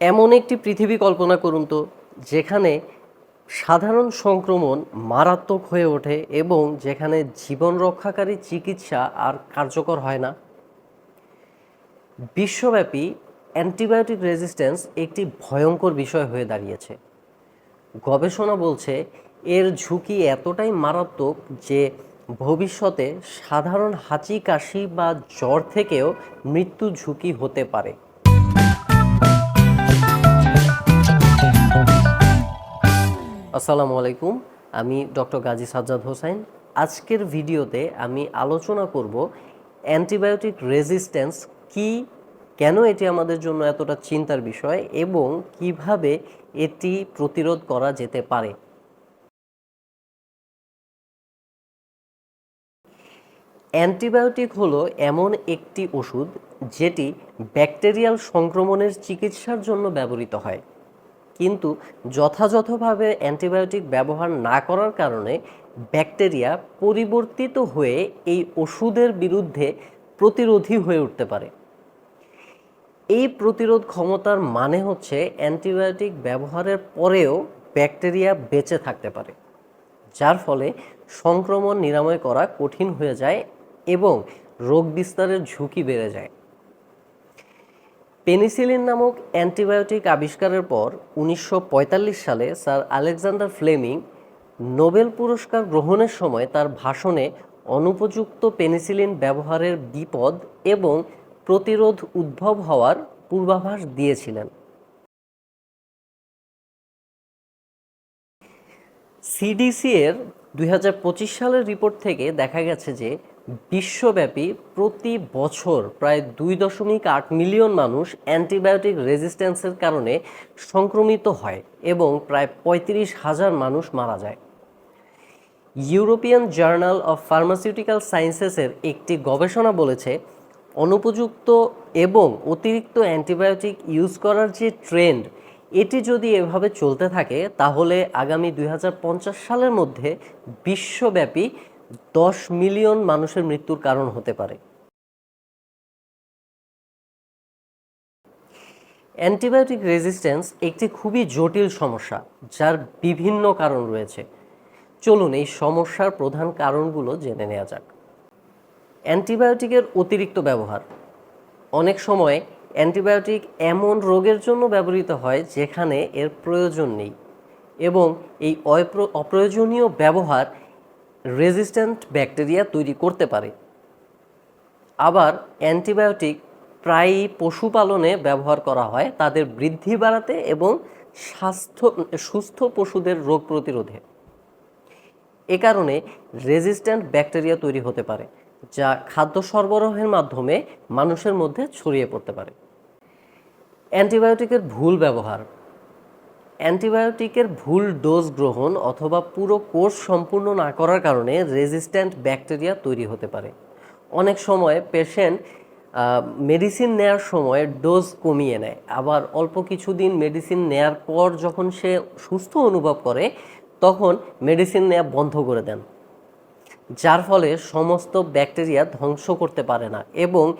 এমন একটি পৃথিবী কল্পনা করুন তো, যেখানে সাধারণ সংক্রমণ মারাত্মক হয়ে ওঠে এবং যেখানে জীবন রক্ষাকারী চিকিৎসা আর কার্যকর হয় না। বিশ্বব্যাপী অ্যান্টিবায়োটিক রেজিস্ট্যান্স একটি ভয়ঙ্কর বিষয় হয়ে দাঁড়িয়েছে। গবেষণা বলছে এর ঝুঁকি এতটাই মারাত্মক যে ভবিষ্যতে সাধারণ হাঁচি, কাশি বা জ্বর থেকেও মৃত্যু ঝুঁকি হতে পারে। আসসালামু আলাইকুম, আমি ডক্টর গাজী সাজ্জাদ হোসেন আজকের ভিডিওতে আমি আলোচনা করব অ্যান্টিবায়োটিক রেজিস্ট্যান্স কি, কেন এটি আমাদের জন্য এতটা চিন্তার বিষয় এবং কীভাবে এটি প্রতিরোধ করা যেতে পারে। অ্যান্টিবায়োটিক হলো এমন একটি ওষুধ যেটি ব্যাকটেরিয়াল সংক্রমণের চিকিৎসার জন্য ব্যবহৃত হয়। কিন্তু যথাযথভাবে অ্যান্টিবায়োটিক ব্যবহার না করার কারণে ব্যাকটেরিয়া পরিবর্তিত হয়ে এই ওষুধের বিরুদ্ধে প্রতিরোধী হয়ে উঠতে পারে। এই প্রতিরোধ ক্ষমতার মানে হচ্ছে অ্যান্টিবায়োটিক ব্যবহারের পরেও ব্যাকটেরিয়া বেঁচে থাকতে পারে, যার ফলে সংক্রমণ নিরাময় করা কঠিন হয়ে যায় এবং রোগ বিস্তারের ঝুঁকি বেড়ে যায়। পেনিসিলিন নামক অ্যান্টিবায়োটিক আবিষ্কারের পর উনিশশো পঁয়তাল্লিশ সালে স্যার আলেকজান্ডার ফ্লেমিং নোবেল পুরস্কার গ্রহণের সময় তার ভাষণে অনুপযুক্ত পেনিসিলিন ব্যবহারের বিপদ এবং প্রতিরোধ উদ্ভব হওয়ার পূর্বাভাস দিয়েছিলেন। সিডিসি এর দুই হাজার পঁচিশ সালের রিপোর্ট থেকে দেখা গেছে যে বিশ্বব্যাপী প্রতি বছর প্রায় দুই দশমিক আট মিলিয়ন মানুষ অ্যান্টিবায়োটিক রেজিস্ট্যান্সের কারণে সংক্রমিত হয় এবং প্রায় পঁয়ত্রিশ হাজার মানুষ মারা যায়। ইউরোপিয়ান জার্নাল অফ ফার্মাসিউটিক্যাল সায়েন্সেসের একটি গবেষণা বলেছে, অনুপযুক্ত এবং অতিরিক্ত অ্যান্টিবায়োটিক ইউজ করার যে ট্রেন্ড, এটি যদি এভাবে চলতে থাকে, তাহলে আগামী দুই হাজার পঞ্চাশ সালের মধ্যে বিশ্বব্যাপী দশ মিলিয়ন মানুষের মৃত্যুর কারণ হতে পারে। অ্যান্টিবায়োটিক রেজিস্ট্যান্স একটি খুবই জটিল সমস্যা, যার বিভিন্ন কারণ রয়েছে। চলুন এই সমস্যার প্রধান কারণগুলো জেনে নেওয়া যাক। অ্যান্টিবায়োটিকের অতিরিক্ত ব্যবহার। অনেক সময় অ্যান্টিবায়োটিক এমন রোগের জন্য ব্যবহৃত হয় যেখানে এর প্রয়োজন নেই এবং এই অপ্র- অপ্রয়োজনীয় ব্যবহার রেজিস্ট্যান্ট ব্যাকটেরিয়া তৈরি করতে পারে। আবার অ্যান্টিবায়োটিক প্রায়ই পশুপালনে ব্যবহার করা হয়, তাদের বৃদ্ধি বাড়াতে এবং স্বাস্থ্য, সুস্থ পশুদের রোগ প্রতিরোধে। এ কারণে রেজিস্ট্যান্ট ব্যাকটেরিয়া তৈরি হতে পারে, যা খাদ্য সরবরাহের মাধ্যমে মানুষের মধ্যে ছড়িয়ে পড়তে পারে। অ্যান্টিবায়োটিকের ভুল ব্যবহার অ্যান্টিবায়োটিকের ভুল ডোজ গ্রহণ অথবা পুরো কোর্স সম্পূর্ণ না করার কারণে রেজিস্ট্যান্ট ব্যাকটেরিয়া তৈরি হতে পারে। অনেক সময় পেশেন্ট মেডিসিন নেয়ার সময় ডোজ কমিয়ে নেয়। আবার অল্প কিছুদিন মেডিসিন নেয়ার পর যখন সে সুস্থ অনুভব করে, তখন মেডিসিন নেওয়া বন্ধ করে দেন। যার ফলে সমস্ত ব্যাকটেরিয়া ধ্বংস করতে পারে না এবং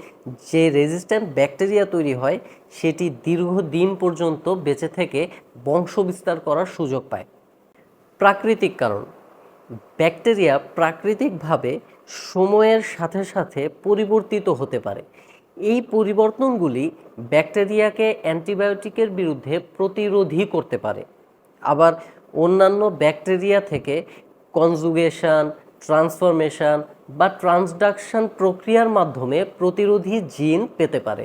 যে রেজিস্ট্যান্ট ব্যাকটেরিয়া তৈরি হয়, সেটি দীর্ঘদিন পর্যন্ত বেঁচে থেকে বংশ বিস্তার করার সুযোগ পায়। প্রাকৃতিক কারণ, ব্যাকটেরিয়া প্রাকৃতিকভাবে সময়ের সাথে সাথে পরিবর্তিত হতে পারে। এই পরিবর্তনগুলি ব্যাকটেরিয়াকে অ্যান্টিবায়োটিকের বিরুদ্ধে প্রতিরোধী করতে পারে। আবার অন্যান্য ব্যাকটেরিয়া থেকে কনজুগেশন ট্রান্সফরমেশন বা ট্রান্সডাকশন প্রক্রিয়ার মাধ্যমে প্রতিরোধী জিন পেতে পারে,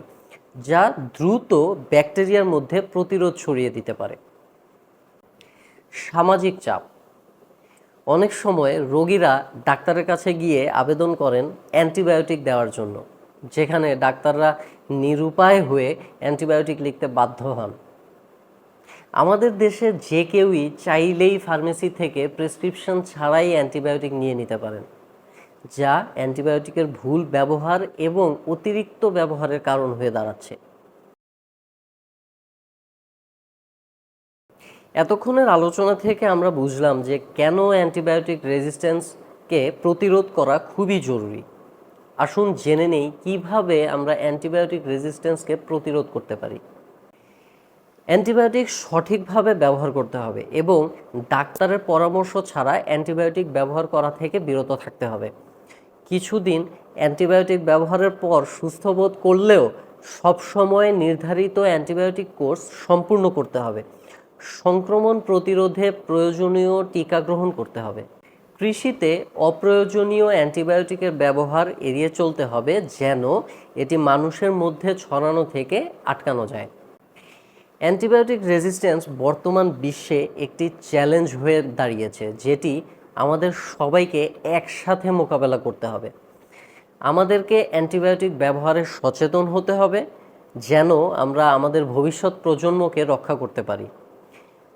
যা দ্রুত ব্যাকটেরিয়ার মধ্যে প্রতিরোধ ছড়িয়ে দিতে পারে। সামাজিক চাপ। অনেক সময় রোগীরা ডাক্তারের কাছে গিয়ে আবেদন করেন অ্যান্টিবায়োটিক দেওয়ার জন্য, যেখানে ডাক্তাররা নিরুপায় হয়ে অ্যান্টিবায়োটিক লিখতে বাধ্য হন। আমাদের দেশে যে কেউই চাইলেই ফার্মেসি থেকে প্রেসক্রিপশন ছাড়াই অ্যান্টিবায়োটিক নিয়ে নিতে পারেন, যা অ্যান্টিবায়োটিকের ভুল ব্যবহার এবং অতিরিক্ত ব্যবহারের কারণ হয়ে দাঁড়াচ্ছে। এতক্ষণের আলোচনা থেকে আমরা বুঝলাম যে কেন অ্যান্টিবায়োটিক রেজিস্ট্যান্সকে প্রতিরোধ করা খুবই জরুরি। আসুন জেনে নেই কীভাবে আমরা অ্যান্টিবায়োটিক রেজিস্ট্যান্সকে প্রতিরোধ করতে পারি। অ্যান্টিবায়োটিক সঠিকভাবে ব্যবহার করতে হবে এবং ডাক্তারের পরামর্শ ছাড়া অ্যান্টিবায়োটিক ব্যবহার করা থেকে বিরত থাকতে হবে। কিছুদিন অ্যান্টিবায়োটিক ব্যবহারের পর সুস্থ বোধ করলেও সবসময় নির্ধারিত অ্যান্টিবায়োটিক কোর্স সম্পূর্ণ করতে হবে। সংক্রমণ প্রতিরোধে প্রয়োজনীয় টিকা গ্রহণ করতে হবে। কৃষিতে অপ্রয়োজনীয় অ্যান্টিবায়োটিকের ব্যবহার এড়িয়ে চলতে হবে যেন এটি মানুষের মধ্যে ছড়ানো থেকে আটকানো যায়। অ্যান্টিবায়োটিক রেজিস্ট্যান্স বর্তমান বিশ্বে একটি চ্যালেঞ্জ হয়ে দাঁড়িয়েছে, যেটি আমাদের সবাইকে একসাথে মোকাবেলা করতে হবে। আমাদেরকে অ্যান্টিবায়োটিক ব্যবহারে সচেতন হতে হবে, যেন আমরা আমাদের ভবিষ্যৎ প্রজন্মকে রক্ষা করতে পারি।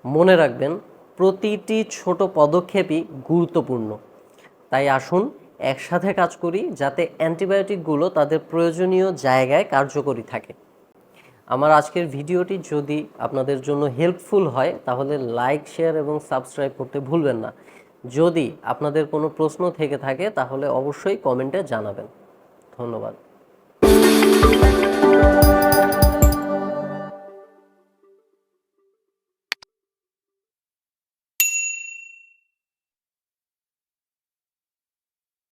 মনে রাখবেন, প্রতিটি ছোট পদক্ষেপই গুরুত্বপূর্ণ। তাই আসুন, একসাথে কাজ করি, যাতে অ্যান্টিবায়োটিকগুলো তাদের প্রয়োজনীয় জায়গায় কার্যকরী থাকে। আমার আজকের ভিডিওটি যদি আপনাদের জন্য হেল্পফুল হয়, তাহলে লাইক শেয়ার এবং সাবস্ক্রাইব করতে ভুলবেন না। যদি আপনাদের কোনো প্রশ্ন থেকে থাকে, তাহলে অবশ্যই কমেন্টে জানাবেন। ধন্যবাদ।